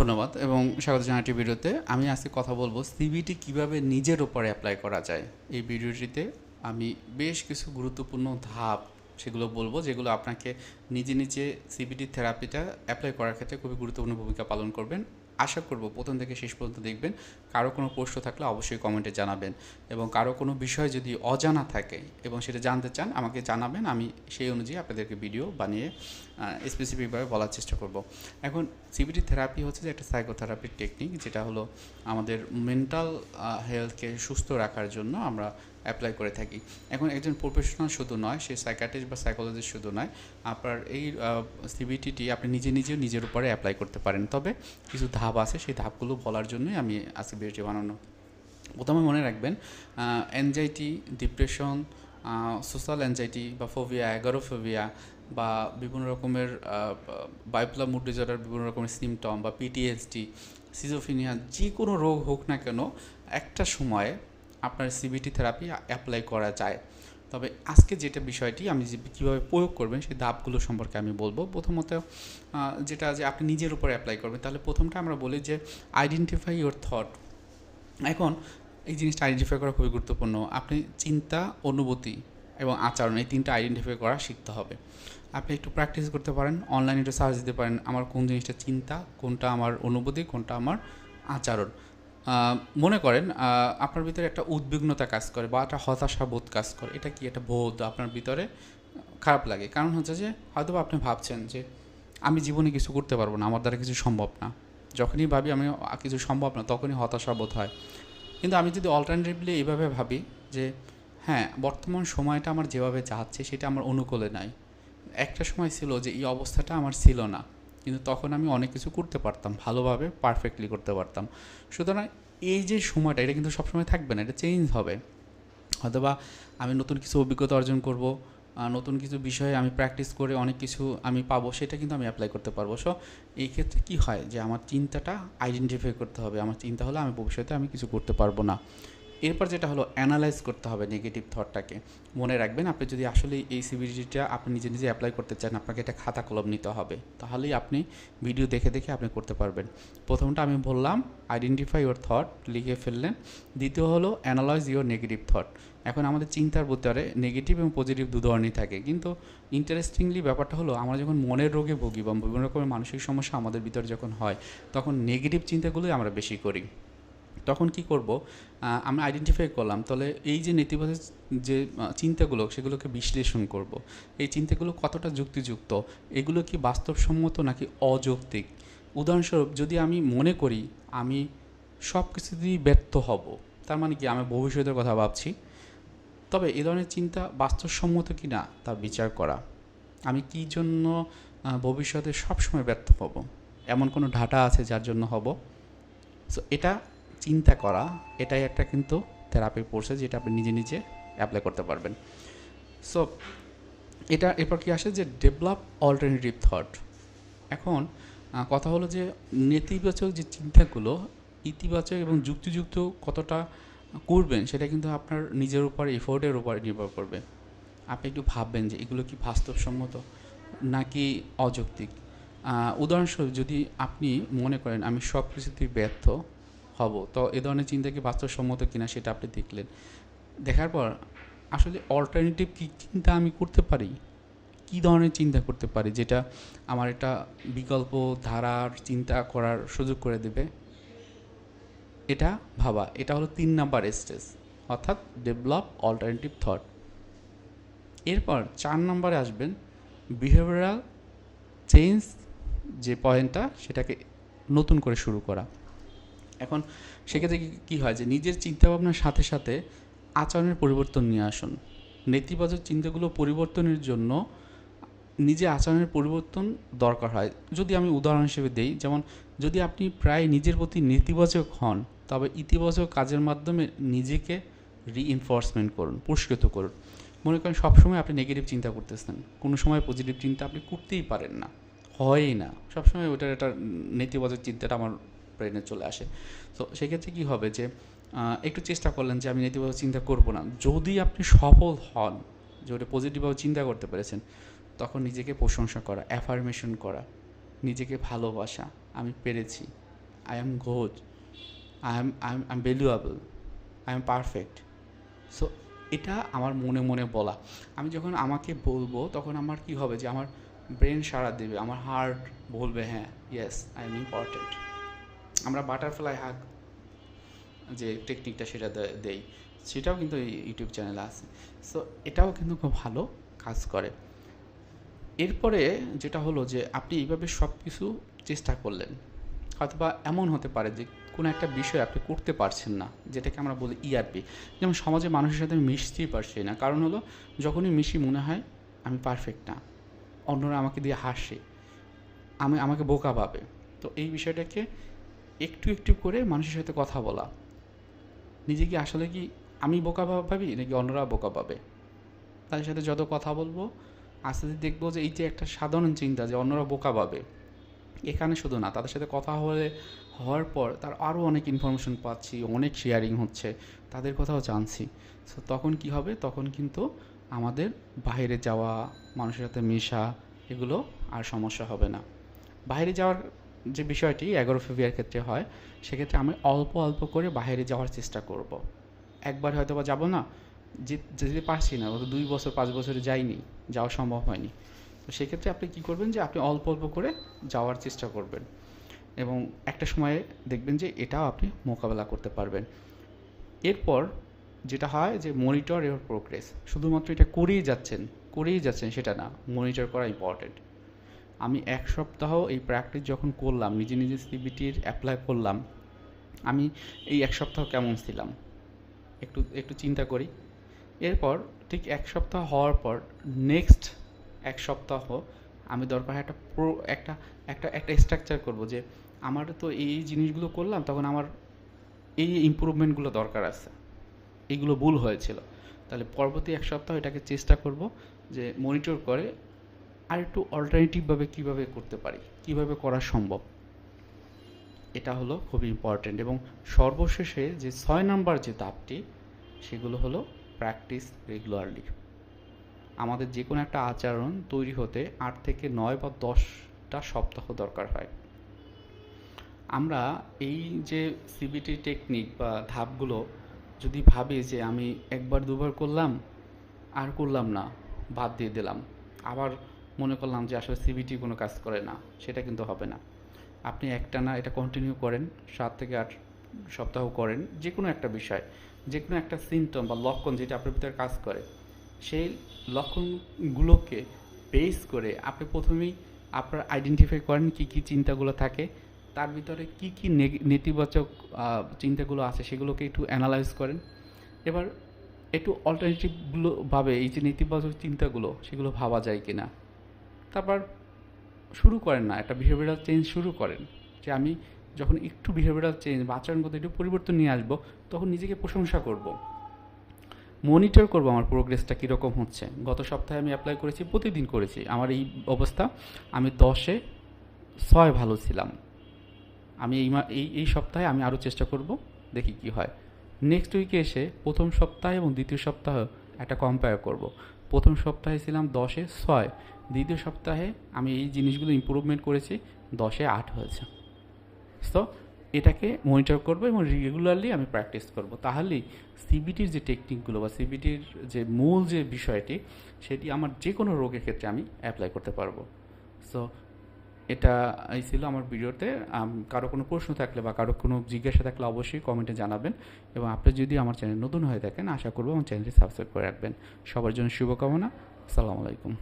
ধন্যবাদ এবং স্বাগত জানাটি ভিডিওতে। আমি আজকে কথা বলব সিবিটি কীভাবে নিজের ওপরে অ্যাপ্লাই করা যায়। এই ভিডিওটিতে আমি বেশ কিছু গুরুত্বপূর্ণ ধাপ সেগুলো বলব, যেগুলো আপনাকে নিজে নিজে সিবিটি থেরাপিটা অ্যাপ্লাই করার ক্ষেত্রে খুবই গুরুত্বপূর্ণ ভূমিকা পালন করবেন। আশা করব প্রথম থেকে শেষ পর্যন্ত দেখবেন। কারও কোনো প্রশ্ন থাকলে অবশ্যই কমেন্টে জানাবেন এবং কারও কোনো বিষয় যদি অজানা থাকে এবং সেটা জানতে চান, আমাকে জানাবেন। আমি সেই অনুযায়ী আপনাদেরকে ভিডিও বানিয়ে স্পেসিফিকভাবে বলার চেষ্টা করব। এখন সিবিটি থেরাপি হচ্ছে যে একটা সাইকোথেরাপির টেকনিক যেটা হলো আমাদের মেন্টাল হেলথকে সুস্থ রাখার জন্য আমরা অ্যাপ্লাই করে থাকি। এখন একজন প্রফেশনাল শুধু নয়, সে সাইকাটিস্ট বা সাইকোলজিস্ট শুধু নয়, আপনার এই সিবিটিটি আপনি নিজে নিজেও নিজের উপরে অ্যাপ্লাই করতে পারেন। তবে কিছু ধাপ আছে, সেই ধাপগুলো বলার জন্যই আমি আজকে ভিডিওটি বানানো। প্রথমে মনে রাখবেন অ্যাংজাইটি ডিপ্রেশন সোশ্যাল অ্যাংজাইটি বা ফোভিয়া অ্যাগারোফোভিয়া বা বিভিন্ন রকমের বাইপোলার মুড ডিজর্ডার বিভিন্ন রকমের সিমটম বা পিটিএসডি সিজোফিনিয়া যে কোনো রোগ হোক না কেন, একটা সময়ে আপনার সিবিটি থেরাপি অ্যাপ্লাই করা যায়। তবে আজকে যেটা বিষয়টি, আমি যে কীভাবে প্রয়োগ করবেন, সেই ধাপগুলো সম্পর্কে আমি বলব। প্রথমত যেটা যে আপনি নিজের উপর অ্যাপ্লাই করবেন, তাহলে প্রথমটা আমরা বলি যে আইডেন্টিফাই ইউর থট এখন, এই জিনিসটা আইডেন্টিফাই করা খুবই গুরুত্বপূর্ণ। আপনি চিন্তা, অনুভূতি এবং আচরণ, এই তিনটা আইডেন্টিফাই করা শিখতে হবে। আপনি একটু প্র্যাকটিস করতে পারেন অনলাইনে একটু সার্চ দিতে পারেন, আমার কোন জিনিসটা চিন্তা, কোনটা আমার অনুভূতি, কোনটা আমার আচরণ। মনে করেন আপনার ভিতরে একটা উদ্বিগ্নতা কাজ করে বা একটা হতাশা বোধ কাজ করে। এটা কি একটা বোধ আপনার ভিতরে? খারাপ লাগে। কারণ হচ্ছে যে হয়তো আপনি ভাবছেন যে, আমি জীবনে কিছু করতে পারব না, আমার দ্বারা কিছু সম্ভব না। যখনই ভাবি আমি কিছু সম্ভব না, তখনই হতাশা বোধ হয়। কিন্তু আমি যদি অল্টারনেটিভলি এইভাবে ভাবি যে হ্যাঁ বর্তমান সময়টা আমার যেভাবে যাচ্ছে, সেটা আমার অনুকূলে নাই। একটা সময় ছিল যে, এই অবস্থাটা আমার ছিল না। কিন্তু তখন আমি অনেক কিছু করতে পারতাম, ভালোভাবে পারফেক্টলি করতে পারতাম। সুতরাং এই যে সময়টা, এটা কিন্তু সবসময় থাকবে না, এটা চেঞ্জ হবে। অথবা আমি নতুন কিছু অভিজ্ঞতা অর্জন করব নতুন কিছু বিষয়ে আমি প্র্যাকটিস করে অনেক কিছু আমি পাবো, সেটা কিন্তু আমি অ্যাপ্লাই করতে পারব। সো এই ক্ষেত্রে কী হয় যে আমার চিন্তাটা আইডেন্টিফাই করতে হবে, আমার চিন্তা হলে আমি ভবিষ্যতে আমি কিছু করতে পারব না। এরপর যেটা হলো অ্যানালাইজ করতে হবে নেগেটিভ থটটাকে মনে রাখবেন, আপনি যদি আসলে এই সিবিডিটা আপনি নিজে নিজে অ্যাপ্লাই করতে চান, আপনাকে একটা খাতা কলম নিতে হবে। তাহলেই আপনি ভিডিও দেখে দেখে আপনি করতে পারবেন। প্রথমটা আমি বললাম আইডেন্টিফাই ইউর থট লিখে ফেললেন। দ্বিতীয় হলো অ্যানালাইজ ইউর নেগেটিভ থট এখন আমাদের চিন্তার ভিতরে নেগেটিভ এবং পজিটিভ দু ধরনেরই থাকে। কিন্তু ইন্টারেস্টিংলি ব্যাপারটা হলো, আমরা যখন মনের রোগে ভুগি বা বিভিন্ন রকমের মানসিক সমস্যা আমাদের ভিতরে যখন হয়, তখন নেগেটিভ চিন্তাগুলোই আমরা বেশি করি। তখন কি করব? আমরা আইডেন্টিফাই করলাম। তাহলে এই যে নেতিবাচক যে চিন্তাগুলো, সেগুলোকে বিশ্লেষণ করব। এই চিন্তাগুলো কতটা যুক্তিযুক্ত? এগুলো কি বাস্তবসম্মত নাকি অযৌক্তিক? উদাহরণস্বরূপ, যদি আমি মনে করি আমি সব কিছুতেই ব্যর্থ হব, তার মানে কি আমি ভবিষ্যতের কথা ভাবছি, তবে এ ধরনের চিন্তা বাস্তবসম্মত কি না তা বিচার করা। আমি কী জন্য ভবিষ্যতে সবসময় ব্যর্থ হব? এমন কোনো ডাটা আছে যার জন্য হব? সো এটা চিন্তা করা, এটাই একটা কিন্তু থেরাপির প্রসেস যেটা আপনি নিজে নিজে অ্যাপ্লাই করতে পারবেন। সো এটা এরপর কি আসে যে ডেভেলপ অল্টারনেটিভ থট এখন কথা হলো যে নেতিবাচক যে চিন্তাগুলো, ইতিবাচক এবং যুক্তিযুক্ত কতটা করবেন, সেটা কিন্তু আপনার নিজের উপর এফোর্টের উপর নির্ভর করবে। আপনি একটু ভাববেন যে এগুলো কি বাস্তবসম্মত নাকি অযৌক্তিক? উদাহরণস্বরূপ যদি আপনি মনে করেন, আমি সব কিছুতেই ব্যর্থ হব। তো এ ধরনের চিন্তা কি বাস্তবসম্মত কিনা সেটা আপনি দেখলেন। দেখার পর আসলে অল্টারনেটিভ কী চিন্তা আমি করতে পারি? কী ধরনের চিন্তা করতে পারি যেটা আমার একটা বিকল্প ধারার চিন্তা করার সুযোগ করে দেবে? এটা ভাবা। এটা হলো তিন নাম্বার স্টেজ অর্থাৎ ডেভেলপ অল্টারনেটিভ থট এরপর চার নম্বরে আসবেন বিহেভিয়ারাল চেঞ্জ যে পয়েন্টটা সেটাকে নতুন করে শুরু করা। এখন সেক্ষেত্রে কি- হয় যে নিজের চিন্তাভাবনার সাথে সাথে আচরণের পরিবর্তন নিয়ে আসুন। নেতিবাচক চিন্তাগুলো পরিবর্তনের জন্য নিজে আচরণের পরিবর্তন দরকার হয়। যদি আমি উদাহরণ হিসেবে দেই, যেমন যদি আপনি প্রায় নিজের প্রতি নেতিবাচক হন, তবে ইতিবাচক কাজের মাধ্যমে নিজেকে রিইনফোর্সমেন্ট করুন, পুরস্কৃত করুন। মনে করেন সবসময় আপনি নেগেটিভ চিন্তা করতেছেন। কোনো সময় পজিটিভ চিন্তা আপনি করতেই পারেন না, হয়ই না। সবসময় ওইটার একটা নেতিবাচক চিন্তাটা আমার ব্রেনে চলে আসে। তো সেক্ষেত্রে কী হবে যে একটু চেষ্টা করলেন যে আমি নেতিবাচক চিন্তা করব না। যদি আপনি সফল হন, যে ওটা পজিটিভভাবে চিন্তা করতে পেরেছেন, তখন নিজেকে প্রশংসা করা অ্যাফার্মেশন করা, নিজেকে ভালোবাসা, আমি পেরেছি I am good I am I am I am valuable I am perfect so এটা আমার মনে মনে বলা। আমি যখন আমাকে বলব, তখন আমার কি হবে যে, আমার ব্রেন সাড়া দেবে, আমার হার্ট বলবে হ্যাঁ ইয়েস আই এম ইম্পর্টেন্ট আমরা বাটারফ্লাই হাক যে টেকনিকটা সেটা দেই, সেটাও কিন্তু ইউটিউব চ্যানেলে আছে। সো এটাও কিন্তু খুব ভালো কাজ করে। এরপরে যেটা হলো যে, আপনি এইভাবে সব কিছু চেষ্টা করলেন। হয়তোবা এমন হতে পারে যে, কোনো একটা বিষয় আপনি করতে পারছেন না, যেটাকে আমরা বলি ইআরপি যেমন সমাজে মানুষের সাথে মিশতেই পারছি না। কারণ হলো, যখনই মিশি মনে হয়, আমি পারফেক্ট না। অন্যরা আমাকে দিয়ে হাসে। আমি, আমাকে বোকা পাবে তো এই বিষয়টাকে একটু একটু করে মানুষের সাথে কথা বলা। নিজেকে আসলে কি আমি বোকা ভাবি নাকি অন্যরা বোকা পাবে তাদের সাথে যত কথা বলব, আস্তে আস্তে দেখব যে এই যে একটা সাধারণ চিন্তা যে অন্যরা বোকা পাবে এখানে শুধু না, তাদের সাথে কথা হলে, হওয়ার পর তার আরও অনেক ইনফরমেশন পাচ্ছি, অনেক শেয়ারিং হচ্ছে, তাদের কথাও জানছি। সো তখন কি হবে? তখন কিন্তু আমাদের বাইরে যাওয়া, মানুষের সাথে মেশা, এগুলো আর সমস্যা হবে না। বাইরে যাওয়ার যে বিষয়টি এগারো ফেব্রুয়ারির ক্ষেত্রে হয়, সেক্ষেত্রে আমি অল্প অল্প করে বাইরে যাওয়ার চেষ্টা করব। একবার হয়তো বা যাব না যেতে পারছি না, গত দুই বছর, পাঁচ বছরে যাইনি, যাওয়া সম্ভব হয়নি। তো সেক্ষেত্রে আপনি কি করবেন যে, আপনি অল্প অল্প করে যাওয়ার চেষ্টা করবেন এবং একটা সময়ে দেখবেন যে, এটাও আপনি মোকাবেলা করতে পারবেন। এরপর যেটা হয় যে মনিটর এর প্রোগ্রেস শুধুমাত্র এটা করেই যাচ্ছেন করেই যাচ্ছেন সেটা না মনিটর করা ইম্পর্টেন্ট আমি এক সপ্তাহ এই প্র্যাকটিস যখন করলাম, নিজে নিজে সিবিটির অ্যাপ্লাই করলাম, আমি এই এক সপ্তাহ কেমন ছিলাম? একটু একটু চিন্তা করি। এরপর ঠিক এক সপ্তাহ হওয়ার পর নেক্সট এক সপ্তাহ আমি দরকার একটা প্রো একটা একটা একটা স্ট্রাকচার করব যে আমার তো এই এই জিনিসগুলো করলাম, তখন আমার এই ইম্প্রুভমেন্টগুলো দরকার আছে। এইগুলো ভুল হয়েছিল। তাহলে পরবর্তী এক সপ্তাহ এটাকে চেষ্টা করব যে মনিটর করে আর একটু অল্টারনেটিভভাবে কীভাবে করতে পারি, কীভাবে করা সম্ভব? এটা হলো খুবই ইম্পর্ট্যান্ট এবং সর্বশেষে যে ছয় নাম্বার যে ধাপটি, সেগুলো হলো প্র্যাকটিস রেগুলারলি আমাদের যে কোনো একটা আচরণ তৈরি হতে আট থেকে নয় বা দশটা সপ্তাহ দরকার হয়। আমরা এই যে সিবিটি টেকনিক বা ধাপগুলো, যদি ভাবি যে আমি একবার দুবার করলাম, আর করলাম না, বাদ দিয়ে দিলাম, আবার মনে করলাম যে আসলে সিবিটি কোনো কাজ করে না, সেটা কিন্তু হবে না। আপনি একটানা এটা কন্টিনিউ করেন, সাত থেকে আট সপ্তাহ করেন যে কোনো একটা বিষয় যে কোনো একটা সিমটম বা লক্ষণ যেটা আপনার ভিতরে কাজ করে, সেই লক্ষণগুলোকে বেস করে আপনি প্রথমেই আপনার আইডেন্টিফাই করেন কী কী চিন্তাগুলো থাকে, তার ভিতরে কী কী নেতিবাচক চিন্তাগুলো আছে সেগুলোকে একটু অ্যানালাইজ করেন। এবার একটু অল্টারনেটিভগুলোভাবে এই যে নেতিবাচক চিন্তাগুলো, সেগুলো ভাবা যায় কি না তারপর শুরু করেন না, একটা বিহেভিয়ারাল চেঞ্জ শুরু করেন। যে আমি যখন একটু বিহেভিয়ারাল চেঞ্জ বা আচরণগত একটু পরিবর্তন নিয়ে আসব, তখন নিজেকে প্রশংসা করব। মনিটর করব আমার প্রোগ্রেসটা কীরকম হচ্ছে। গত সপ্তাহে আমি অ্যাপ্লাই করেছি, প্রতিদিন করেছি। আমার এই অবস্থা, আমি দশে ছয় ভালো ছিলাম। আমি এই এই এই সপ্তাহে আমি আরও চেষ্টা করব, দেখি কি হয়। নেক্সট উইকে এসে প্রথম সপ্তাহে এবং দ্বিতীয় সপ্তাহ একটা কম্পেয়ার করব। প্রথম সপ্তাহে ছিলাম দশে ছয়, দ্বিতীয় সপ্তাহে আমি এই জিনিসগুলো ইম্প্রুভমেন্ট করেছি, দশে আট হয়েছে। সো এটাকে মনিটর করব এবং রেগুলারলি আমি প্র্যাকটিস করব। তাহলেই সিবিটির যে টেকনিকগুলো বা সিবিটির যে মূল যে বিষয়টি, সেটি আমার যে কোনো রোগের ক্ষেত্রে আমি অ্যাপ্লাই করতে পারব। সো এটা এই ছিল আমার ভিডিওতে। কারও কোনো প্রশ্ন থাকলে বা কারও কোনো জিজ্ঞাসা থাকলে অবশ্যই কমেন্টে জানাবেন এবং আপনি যদি আমার চ্যানেল নতুন হয়ে থাকেন, আশা করব আমার চ্যানেলটি সাবস্ক্রাইব করে রাখবেন। সবার জন্য শুভকামনা। আসসালামু আলাইকুম।